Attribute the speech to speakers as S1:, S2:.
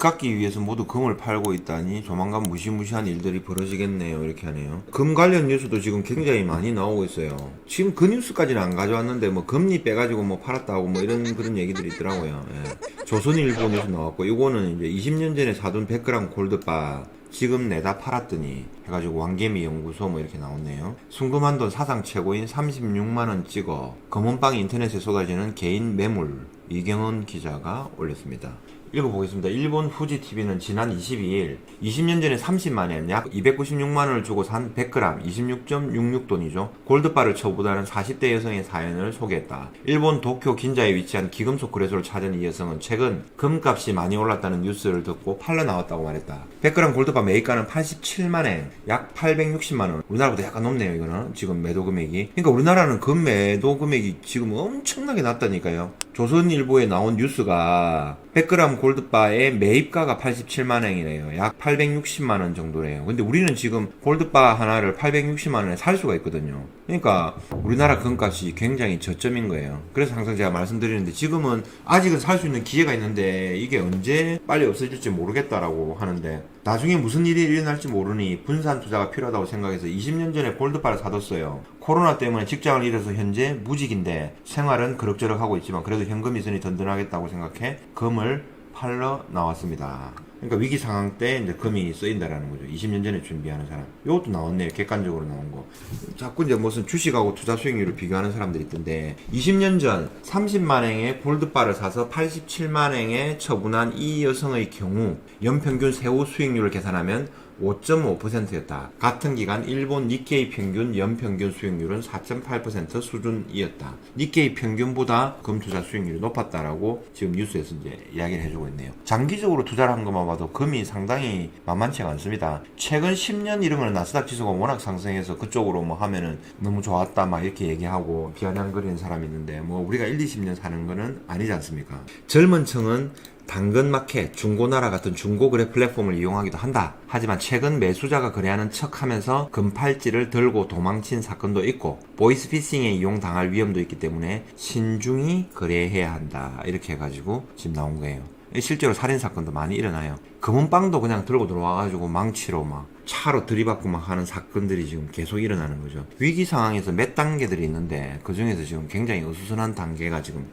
S1: 빚갚기 위해서 모두 금을 팔고 있다니 조만간 무시무시한 일들이 벌어지겠네요. 이렇게 하네요. 금 관련 뉴스도 지금 굉장히 많이 나오고 있어요. 지금 그 뉴스까지는 안 가져왔는데 뭐 금리 빼가지고 뭐 팔았다고 뭐 이런 그런 얘기들이 있더라고요. 예. 조선일보 뉴스 나왔고 이거는 이제 20년 전에 사둔 100g 골드바 지금 내다 팔았더니 해가지고 왕개미 연구소 뭐 이렇게 나왔네요. 순금한 돈 사상 최고인 36만 원 찍어 검은빵 인터넷에 쏟아지는 개인 매물 이경원 기자가 올렸습니다. 읽어보겠습니다. 일본 후지 TV는 지난 22일 20년 전에 30만엔 약 296만 원을 주고 산 100g 26.66돈이죠. 골드바를 처분하는 40대 여성의 사연을 소개했다. 일본 도쿄 긴자에 위치한 기금속 거래소를 찾은 이 여성은 최근 금값이 많이 올랐다는 뉴스를 듣고 팔러 나왔다고 말했다. 100g 골드바 매입가는 87만엔 약 860만 원. 우리나라보다 약간 높네요. 이거는 지금 매도 금액이. 그러니까 우리나라는 금 매도 금액이 지금 엄청나게 낮다니까요. 조선일보에 나온 뉴스가 100g 골드바의 매입가가 87만 원이래요. 약 860만 원 정도래요. 근데 우리는 지금 골드바 하나를 860만 원에 살 수가 있거든요. 그러니까 우리나라 금값이 굉장히 저점인 거예요. 그래서 항상 제가 말씀드리는데 지금은 아직은 살 수 있는 기회가 있는데 이게 언제 빨리 없어질지 모르겠다라고 하는데 나중에 무슨 일이 일어날지 모르니 분산 투자가 필요하다고 생각해서 20년 전에 골드바를 사뒀어요. 코로나 때문에 직장을 잃어서 현재 무직인데 생활은 그럭저럭 하고 있지만 그래도 현금 이선이 든든하겠다고 생각해 금을 팔러 나왔습니다. 그러니까 위기 상황 때 이제 금이 쓰인다라는 거죠. 20년 전에 준비하는 사람. 이것도 나왔네요. 객관적으로 나온 거. 자꾸 이제 무슨 주식하고 투자 수익률을 비교하는 사람들이 있던데 20년 전 30만 행의 골드바를 사서 87만 행에 처분한 이 여성의 경우 연평균 세후 수익률을 계산하면 5.5%였다. 같은 기간 일본 니케이 평균 연평균 수익률은 4.8% 수준이었다. 니케이 평균보다 금 투자 수익률이 높았다라고 지금 뉴스에서 이제 이야기를 해주고 있네요. 장기적으로 투자를 한 것만 봐도 금이 상당히 만만치가 않습니다. 최근 10년 이런 거는 나스닥 지수가 워낙 상승해서 그쪽으로 뭐 하면은 너무 좋았다 막 이렇게 얘기하고 비아냥거리는 사람이 있는데 뭐 우리가 1, 20년 사는 거는 아니지 않습니까? 젊은 층은 당근마켓, 중고나라 같은 중고 거래 플랫폼을 이용하기도 한다. 하지만 최근 매수자가 거래하는 척 하면서 금팔찌를 들고 도망친 사건도 있고 보이스피싱에 이용당할 위험도 있기 때문에 신중히 거래해야 한다. 이렇게 해가지고 지금 나온 거예요. 실제로 살인 사건도 많이 일어나요. 금은빵도 그냥 들고 들어와가지고 망치로 막 차로 들이받고 막 하는 사건들이 지금 계속 일어나는 거죠. 위기 상황에서 몇 단계들이 있는데 그 중에서 지금 굉장히 어수선한 단계가 지금